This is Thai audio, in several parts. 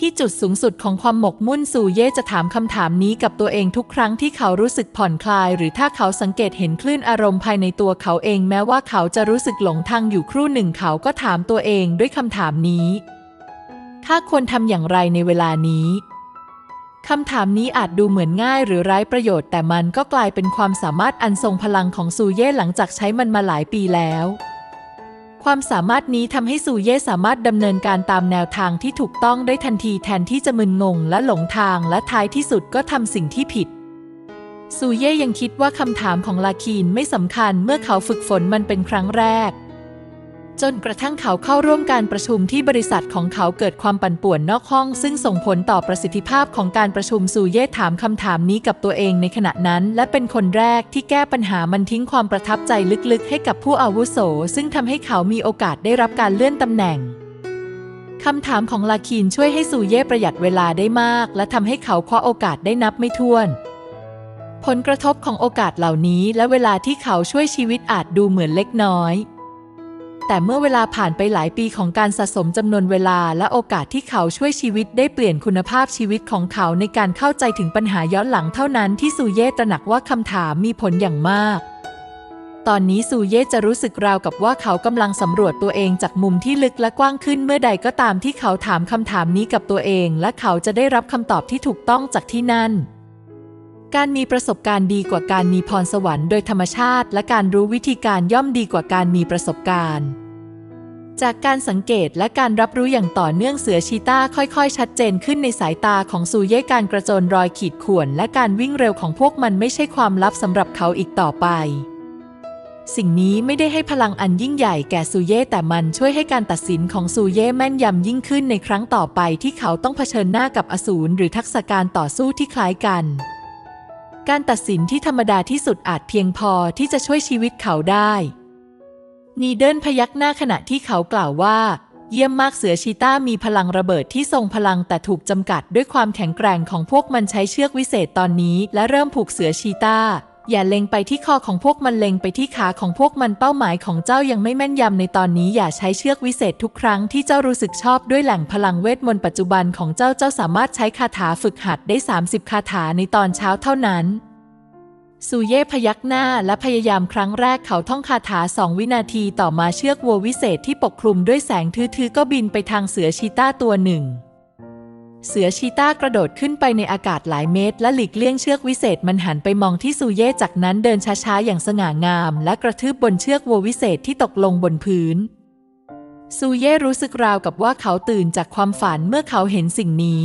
ที่จุดสูงสุดของความหมกมุ่นสู่เย่จะถามคำถามนี้กับตัวเองทุกครั้งที่เขารู้สึกผ่อนคลาย หรือถ้าเขาสังเกตเห็นคลื่นอารมณ์ภายในตัวเขาเองแม้ว่าเขาจะรู้สึกหลงทางอยู่ครู่หนึ่งเขาก็ถามตัวเองด้วยคำถามนี้ข้าควรทำอย่างไรในเวลานี้คำถามนี้อาจดูเหมือนง่ายหรือไร้ประโยชน์แต่มันก็กลายเป็นความสามารถอันทรงพลังของซูเย่หลังจากใช้มันมาหลายปีแล้ว ความสามารถนี้ทำให้ซูเย่สามารถดำเนินการตามแนวทางที่ถูกต้องได้ทันทีแทนที่จะมึนงงและหลงทางและท้ายที่สุดก็ทำสิ่งที่ผิดซูเย่ยังคิดว่าคำถามของลาคีนไม่สำคัญเมื่อเขาฝึกฝนมันเป็นครั้งแรก จนกระทั่งเขาเข้าร่วมการประชุมที่บริษัทของเขาเกิดความปั่นป่วนนอกห้อง ซึ่งส่งผลต่อประสิทธิภาพของการประชุมซูเย่ถามคำถามนี้กับตัวเองในขณะนั้น และเป็นคนแรกที่แก้ปัญหามันทิ้งความประทับใจลึกๆ ให้กับผู้อาวุโส ซึ่งทำให้เขามีโอกาสได้รับการเลื่อนตำแหน่งคำถามของลาคีนช่วยให้ซูเย่ประหยัดเวลาได้มาก และทำให้เขาคว้าโอกาสได้นับไม่ถ้วน ผลกระทบของโอกาสเหล่านี้และเวลาที่เขาช่วยชีวิตอาจดูเหมือนเล็กน้อย แต่เมื่อเวลาผ่านไปหลายปีของการสะสมจำนวนเวลาและโอกาสที่เขาช่วยชีวิตได้เปลี่ยนคุณภาพชีวิตของเขาในการเข้าใจถึงปัญหาย้อนหลังเท่านั้นที่ซูเย่ตระหนักว่าคำถามมีผลอย่างมาก ตอนนี้ซูเย่จะรู้สึกราวกับว่าเขากำลังสำรวจตัวเองจากมุมที่ลึกและกว้างขึ้นเมื่อใดก็ตามที่เขาถามคำถามนี้กับตัวเอง และเขาจะได้รับคำตอบที่ถูกต้องจากที่นั่นการมีประสบการณ์ดีกว่าการมีพรสวรรค์โดยธรรมชาติ และการรู้วิธีการย่อมดีกว่าการมีประสบการณ์ จากการสังเกตและการรับรู้อย่างต่อเนื่องเสือชีต้าค่อยๆ ชัดเจนขึ้นในสายตาของซูเย่การกระโจนรอยขีดข่วน และการวิ่งเร็วของพวกมันไม่ใช่ความลับสำหรับเขาอีกต่อไป สิ่งนี้ไม่ได้ให้พลังอันยิ่งใหญ่แก่ซูเย่แต่มันช่วยให้การตัดสินของซูเย่แม่นยำยิ่งขึ้นในครั้งต่อไปที่เขาต้องเผชิญหน้ากับอสูรหรือทักษะการต่อสู้ที่คล้ายกันการตัดสินที่ธรรมดาที่สุดอาจเพียงพอที่จะช่วยชีวิตเขาได้ นีเดิลพยักหน้าขณะที่เขากล่าวว่า เยี่ยมมากเสือชีต้ามีพลังระเบิดที่ทรงพลังแต่ถูกจำกัดด้วยความแข็งแกร่งของพวกมันใช้เชือกวิเศษตอนนี้ และเริ่มผูกเสือชีต้า อย่าเล็งไปที่คอของพวกมันเล็งไปที่ขาของพวกมันเป้าหมายของเจ้ายังไม่แม่นยำในตอนนี้อย่าใช้เชือกวิเศษทุกครั้งที่เจ้ารู้สึกชอบด้วยแหล่งพลังเวทมนต์ปัจจุบันของเจ้าเจ้าสามารถใช้คาถาฝึกหัดได้ 30 คาถาในตอนเช้าเท่านั้น ซูเย่พยักหน้าและพยายามครั้งแรกเขาท่องคาถาสองวินาทีต่อมาเชือกวัววิเศษที่ปกคลุมด้วยแสงทื่อๆก็บินไปทางเสือชีต้าตัวหนึ่ง เสือชีต้ากระโดดขึ้นไปในอากาศหลายเมตร และหลีกเลี่ยงเชือกวิเศษมันหันไปมองที่ซูเย่จากนั้นเดินช้าๆอย่างสง่างาม และกระทืบบนเชือกวัววิเศษที่ตกลงบนพื้น ซูเย่รู้สึกราวกับว่าเขาตื่นจากความฝันเมื่อเขาเห็นสิ่งนี้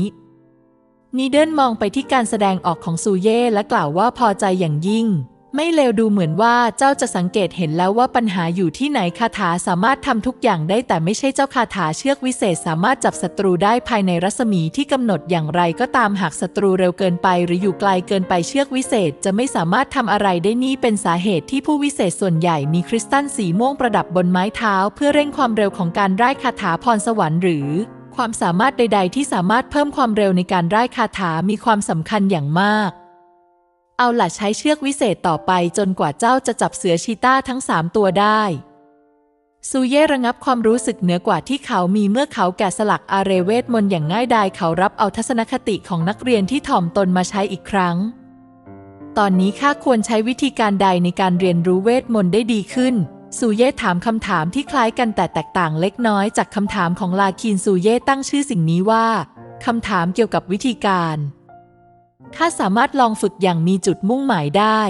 นีเดิลมองไปที่การแสดงออกของซูเย่และกล่าวว่าพอใจอย่างยิ่ง ไม่เลวดูเหมือนว่าเจ้าจะสังเกตเห็นแล้วว่าปัญหาอยู่ที่ไหนคาถาสามารถทำทุกอย่างได้แต่ไม่ใช่เจ้าคาถาเชือกวิเศษสามารถจับศัตรูได้ภายในรัศมีที่กำหนดอย่างไรก็ตามหากศัตรูเร็วเกินไป หรืออยู่ไกลเกินไปเชือกวิเศษจะไม่สามารถทำอะไรได้นี่เป็นสาเหตุที่ผู้วิเศษส่วนใหญ่มีคริสตัลสีม่วงประดับบนไม้เท้า เพื่อเร่งความเร็วของการไร่คาถาพรสวรรค์หรือ ความสามารถใด ๆ ที่สามารถเพิ่มความเร็วในการไร่คาถามีความสำคัญอย่างมาก เอาล่ะใช้เชือกวิเศษต่อไปจนกว่าเจ้าจะจับเสือชีต้าทั้งสามตัวได้ ซูเย่ระงับความรู้สึกเหนือกว่าที่เขามีเมื่อเขาแกะสลักอาเรเวทมนต์อย่างง่ายดายเขารับเอาทัศนคติของนักเรียนที่ถ่อมตนมาใช้อีกครั้ง ตอนนี้ข้าควรใช้วิธีการใดในการเรียนรู้เวทมนต์ได้ดีขึ้น ซูเย่ถามคำถามที่คล้ายกันแต่แตกต่างเล็กน้อยจากคำถามของลาคินซูเย่ตั้งชื่อสิ่งนี้ว่าคำถามเกี่ยวกับวิธีการข้าสามารถลองฝึกอย่างมีจุดมุ่งหมายได้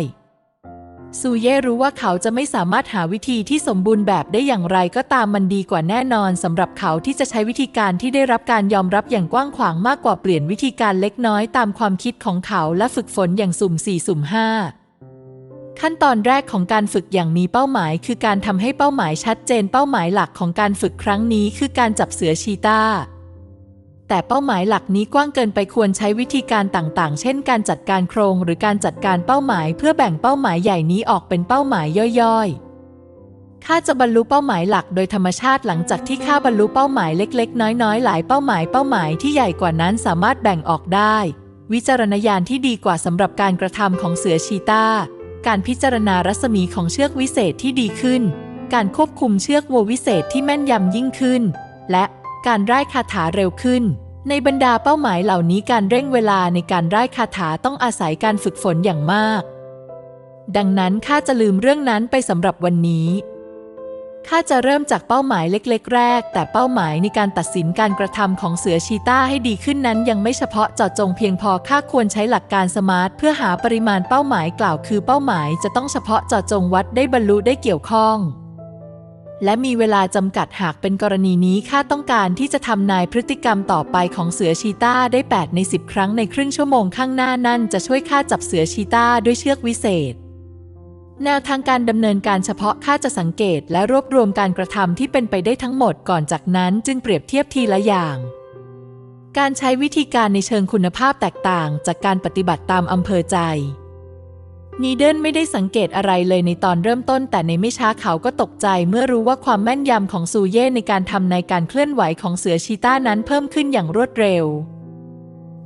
ซูเย่รู้ว่าเขาจะไม่สามารถหาวิธีที่สมบูรณ์แบบได้อย่างไรก็ตามมันดีกว่าแน่นอนสำหรับเขาที่จะใช้วิธีการที่ได้รับการยอมรับอย่างกว้างขวางมากกว่าเปลี่ยนวิธีการเล็กน้อยตามความคิดของเขาและฝึกฝนอย่างสุ่มสี่สุ่มห้า ขั้นตอนแรกของการฝึกอย่างมีเป้าหมาย คือการทำให้เป้าหมายชัดเจนเป้าหมายหลักของการฝึกครั้งนี้คือการจับเสือชีตาแต่เป้าหมายหลักนี้กว้างเกินไปควรใช้วิธีการต่างๆ เช่น การจัดการโครงหรือการจัดการเป้าหมาย เพื่อแบ่งเป้าหมายใหญ่นี้ออกเป็นเป้าหมายย่อยๆ ข้าจะบรรลุเป้าหมายหลักโดยธรรมชาติหลังจากที่ข้าบรรลุเป้าหมายเล็กๆ น้อยๆ หลายเป้าหมายเป้าหมายที่ใหญ่กว่านั้นสามารถแบ่งออกได้ วิจารณญาณที่ดีกว่าสำหรับการกระทำของเสือชีตา การพิจารณารัศมีของเชือกวิเศษที่ดีขึ้น การควบคุมเชือกวัววิเศษที่แม่นยำยิ่งขึ้น และการร่ายคาถาเร็วขึ้น ในบรรดาเป้าหมายเหล่านี้การเร่งเวลาในการร่ายคาถาต้องอาศัยการฝึกฝนอย่างมาก ดังนั้นข้าจะลืมเรื่องนั้นไปสำหรับวันนี้ ข้าจะเริ่มจากเป้าหมายเล็กๆ แรก แต่เป้าหมายในการตัดสินการกระทำของเสือชีต้าให้ดีขึ้นนั้น ยังไม่เฉพาะเจาะจงเพียงพอข้าควรใช้หลักการสมาร์ทเพื่อหาปริมาณเป้าหมายกล่าวคือเป้าหมายจะต้องเฉพาะเจาะจงวัดได้บรรลุได้เกี่ยวข้อง และมีเวลาจำกัดหากเป็นกรณีนี้ข้าต้องการที่จะทำนายพฤติกรรมต่อไปของเสือชีต้าได้ 8 ใน 10 ครั้งในครึ่งชั่วโมงข้างหน้านั่นจะช่วยข้าจับเสือชีต้าด้วยเชือกวิเศษ แนวทางการดำเนินการเฉพาะข้าจะสังเกตและรวบรวมการกระทำที่เป็นไปได้ทั้งหมดก่อนจากนั้นจึงเปรียบเทียบทีละอย่าง การใช้วิธีการในเชิงคุณภาพแตกต่างจากการปฏิบัติตามอำเภอใจนีเดิลไม่ได้สังเกตอะไรเลยในตอนเริ่มต้น แต่ในไม่ช้าเขาก็ตกใจเมื่อรู้ว่าความแม่นยำของซูเย่ในการทำในการเคลื่อนไหวของเสือชีต้านั้นเพิ่มขึ้นอย่างรวดเร็ว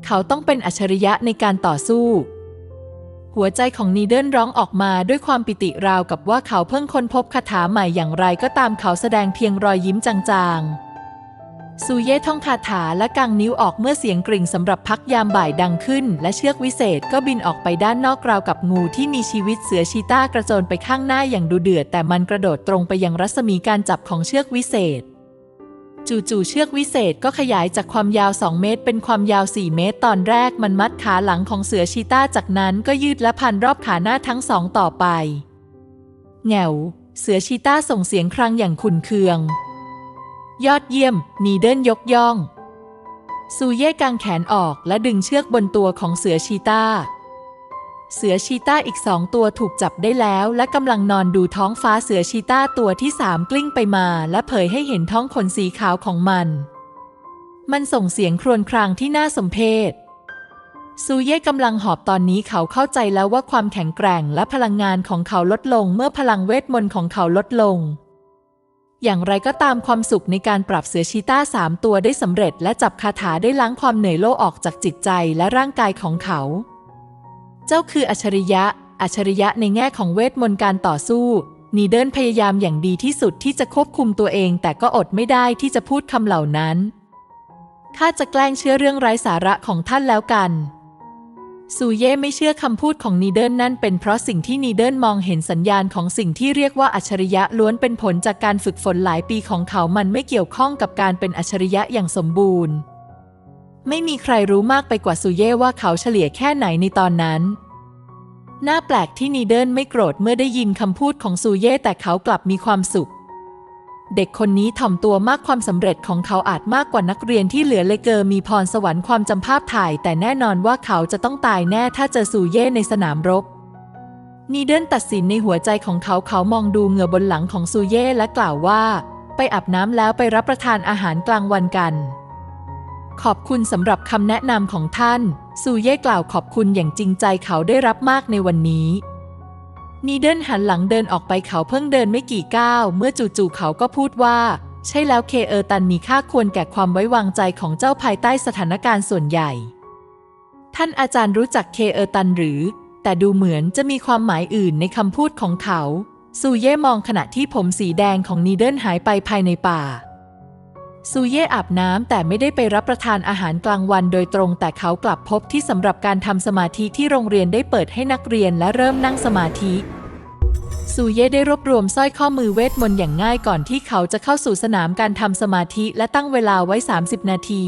เขาต้องเป็นอัจฉริยะในการต่อสู้ หัวใจของนีเดิลร้องออกมาด้วยความปิติราวกับว่าเขาเพิ่งค้นพบคาถาใหม่อย่างไรก็ตามเขาแสดงเพียงรอยยิ้มจางๆ ซูเย่ท่องคาถาและกังนิ้วออกเมื่อเสียงกริ่งสำหรับพักยามบ่ายดังขึ้น และเชือกวิเศษก็บินออกไปด้านนอกราวกับงูที่มีชีวิตเสือชีต้ากระโจนไปข้างหน้าอย่างดูเดือดแต่มันกระโดดตรงไปยังรัศมีการจับของเชือกวิเศษ จู่ๆเชือกวิเศษก็ขยายจากความยาว 2 เมตร เป็นความยาว 4 เมตร ตอนแรกมันมัดขาหลังของเสือชีต้าจากนั้นก็ยืดและพันรอบขาหน้าทั้งสองต่อไปแงวเสือชีต้าส่งเสียงครางอย่างขุนเคือง ยอดเยี่ยม นีเดิลยกย่อง ซูเย่กางแขนออกและดึงเชือกบนตัวของเสือชีต้า เสือชีต้าอีกสองตัวถูกจับได้แล้ว และกำลังนอนดูท้องฟ้าเสือชีต้าตัวที่สามกลิ้งไปมา และเผยให้เห็นท้องขนสีขาวของมัน มันส่งเสียงครวญครางที่น่าสมเพชซูเย่กำลังหอบตอนนี้เขาเข้าใจแล้วว่าความแข็งแกร่งและพลังงานของเขาลดลงเมื่อพลังเวทมนต์ของเขาลดลง อย่างไรก็ตามความสุขในการปรับเสือชีต้าสามตัวได้สำเร็จ และจับคาถาได้ล้างความเหนื่อยโลออกจากจิตใจและร่างกายของเขา เจ้าคืออัจฉริยะ อัจฉริยะในแง่ของเวทมนต์การต่อสู้ นีเดิลพยายามอย่างดีที่สุดที่จะควบคุมตัวเอง แต่ก็อดไม่ได้ที่จะพูดคำเหล่านั้น ข้าจะแกล้งเชื่อเรื่องไร้สาระของท่านแล้วกันซูเย่ไม่เชื่อคำพูดของนีเดิลนั่นเป็นเพราะสิ่งที่นีเดิลมองเห็นสัญญาณของสิ่งที่เรียกว่าอัจฉริยะล้วนเป็นผลจากการฝึกฝนหลายปีของเขา มันไม่เกี่ยวข้องกับการเป็นอัจฉริยะอย่างสมบูรณ์ ไม่มีใครรู้มากไปกว่าซูเย่ว่าเขาเฉลี่ยแค่ไหนในตอนนั้น น่าแปลกที่นีเดิลไม่โกรธเมื่อได้ยินคำพูดของซูเย่แต่เขากลับมีความสุข เด็กคนนี้ถ่อมตัวมากความสำเร็จของเขาอาจมากกว่านักเรียนที่เหลือเลเกอร์มีพรสวรรค์ความจำภาพถ่าย แต่แน่นอนว่าเขาจะต้องตายแน่ถ้าเจอซูเย่ในสนามรบนีเดิลตัดสินในหัวใจของเขาเขามองดูเหงื่อบนหลังของซูเย่และกล่าวว่า ไปอาบน้ำแล้วไปรับประทานอาหารกลางวันกัน ขอบคุณสำหรับคำแนะนำของท่าน ซูเย่กล่าวขอบคุณอย่างจริงใจเขาได้รับมากในวันนี้ นีเดิลหันหลังเดินออกไปเขาเพิ่งเดินไม่กี่ก้าว เมื่อจู่ๆเขาก็พูดว่า ใช่แล้วเคเออร์ตันมีค่าควรแก่ความไว้วางใจของเจ้าภายใต้สถานการณ์ส่วนใหญ่ ท่านอาจารย์รู้จักเคเออร์ตันหรือ แต่ดูเหมือนจะมีความหมายอื่นในคำพูดของเขา ซูเย่มองขณะที่ผมสีแดงของนีเดิลหายไปภายในป่า ซูเย่อาบน้ำแต่ไม่ได้ไปรับประทานอาหารกลางวันโดยตรง แต่เขากลับพบที่สำหรับการทำสมาธิที่โรงเรียนได้เปิดให้นักเรียนและเริ่มนั่งสมาธิซูเย่ได้รวบรวมสร้อยข้อมือเวทมนต์อย่างง่ายก่อนที่เขาจะเข้าสู่สนามการทำสมาธิและตั้งเวลาไว้ 30 นาที